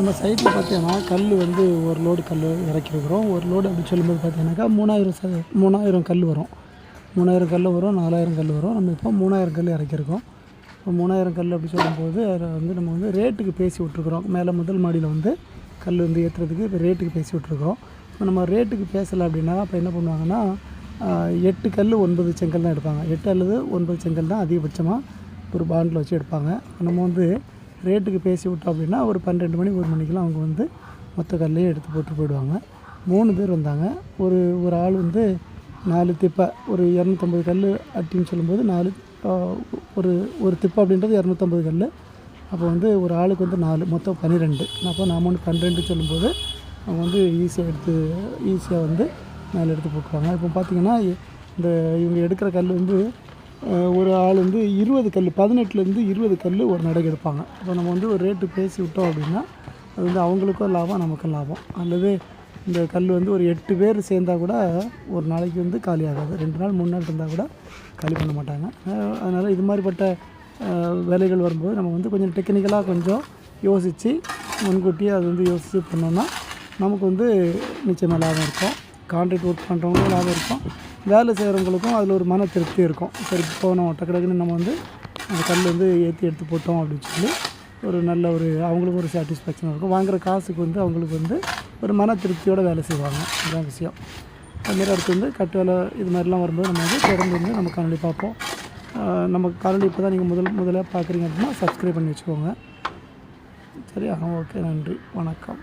நம்ம சைட்டில் பார்த்தீங்கன்னா கல் வந்து ஒரு லோடு கல் இறக்கிருக்கிறோம் ஒரு லோடு அப்படி சொல்லும்போது பார்த்தீங்கன்னாக்கா மூணாயிரம் ச மூணாயிரம் கல் வரும். மூணாயிரம் கல் வரும் நாலாயிரம் கல் வரும். நம்ம இப்போ மூணாயிரம் கல் இறக்கியிருக்கோம். இப்போ மூணாயிரம் கல் அப்படி சொல்லும்போது அதை வந்து நம்ம வந்து ரேட்டுக்கு பேசி விட்ருக்குறோம் மேலே முதல் மாடியில் வந்து கல் வந்து ஏற்றுறதுக்கு இப்போ ரேட்டுக்கு பேசி விட்ருக்குறோம் இப்போ நம்ம ரேட்டுக்கு பேசலை அப்படின்னா அப்போ என்ன பண்ணுவாங்கன்னா எட்டு கல் ஒன்பது செங்கல் தான் எடுப்பாங்க. எட்டு அல்லது ஒன்பது செங்கல் தான் அதிகபட்சமாக ஒரு பாண்டில் வச்சு எடுப்பாங்க. நம்ம வந்து ரேட்டுக்கு பேசி விட்டோம் அப்படின்னா ஒரு பன்னெண்டு மணி ஒரு மணிக்கெலாம் அவங்க வந்து மொத்த கல்லையும் எடுத்து போட்டு போயிடுவாங்க. மூணு பேர் வந்தாங்க. ஒரு ஒரு ஆள் வந்து நாலு திப்பை ஒரு இரநூத்தம்பது கல் அப்படின்னு சொல்லும்போது நாலு ஒரு ஒரு திப்பை அப்படின்றது இரநூத்தம்பது கல் அப்போ வந்து ஒரு ஆளுக்கு வந்து நாலு மொத்தம் பன்னிரெண்டு. அப்போ நாம் வந்து பன்னிரெண்டு சொல்லும்போது அவங்க வந்து ஈஸியாக எடுத்து ஈஸியாக வந்து மேலே எடுத்து போட்டுருவாங்க. இப்போ பார்த்தீங்கன்னா இந்த இவங்க எடுக்கிற கல் வந்து ஒரு ஆள் வந்து இருபது கல் பதினெட்டுலேருந்து இருபது கல் ஒரு நடைக்கு எடுப்பாங்க. இப்போ நம்ம வந்து ஒரு ரேட்டு பேசி விட்டோம் அப்படின்னா அது வந்து அவங்களுக்கும் லாபம் நமக்கும் லாபம். அல்லது இந்த கல் வந்து ஒரு எட்டு பேர் சேர்ந்தா கூட ஒரு நாளைக்கு வந்து காலி ஆகாது. ரெண்டு நாள் மூணு நாள் இருந்தால் கூட காலி பண்ண மாட்டாங்க. அதனால் இது மாதிரிப்பட்ட வேலைகள் வரும்போது நம்ம வந்து கொஞ்சம் டெக்னிக்கலாக கொஞ்சம் யோசித்து முன்கூட்டியே அது வந்து யோசித்து பண்ணோம்னா நமக்கு வந்து நிச்சயமாக லாபம் இருக்கும். கான்ட்ராக்ட் ஒர்க் பண்ணுறவங்களும் லாபம் இருக்கும். வேலை செய்கிறவங்களுக்கும் அதில் ஒரு மன திருப்தி இருக்கும். சரி போனோம் டக்கு டக்குன்னு நம்ம வந்து அந்த கல் வந்து ஏற்றி எடுத்து போட்டோம் அப்படின்னு சொல்லி ஒரு நல்ல ஒரு அவங்களுக்கும் ஒரு சாட்டிஸ்ஃபேக்ஷன் இருக்கும். வாங்குற காசுக்கு வந்து அவங்களுக்கு வந்து ஒரு மன திருப்தியோடு வேலை செய்வாங்க. இதுதான் விஷயம். அதுமாரி அடுத்து வந்து கட்டு வேலை இது மாதிரிலாம் வரும்போது நம்ம வந்து தொடர்ந்து வந்து நம்ம காணொலி பார்ப்போம். நம்ம காணொலி இப்போ தான் நீங்கள் முதல் முதல்ல பார்க்குறீங்க அப்படின்னா சப்ஸ்கிரைப் பண்ணி வச்சுக்கோங்க. சரியா? ஓகே நன்றி. வணக்கம்.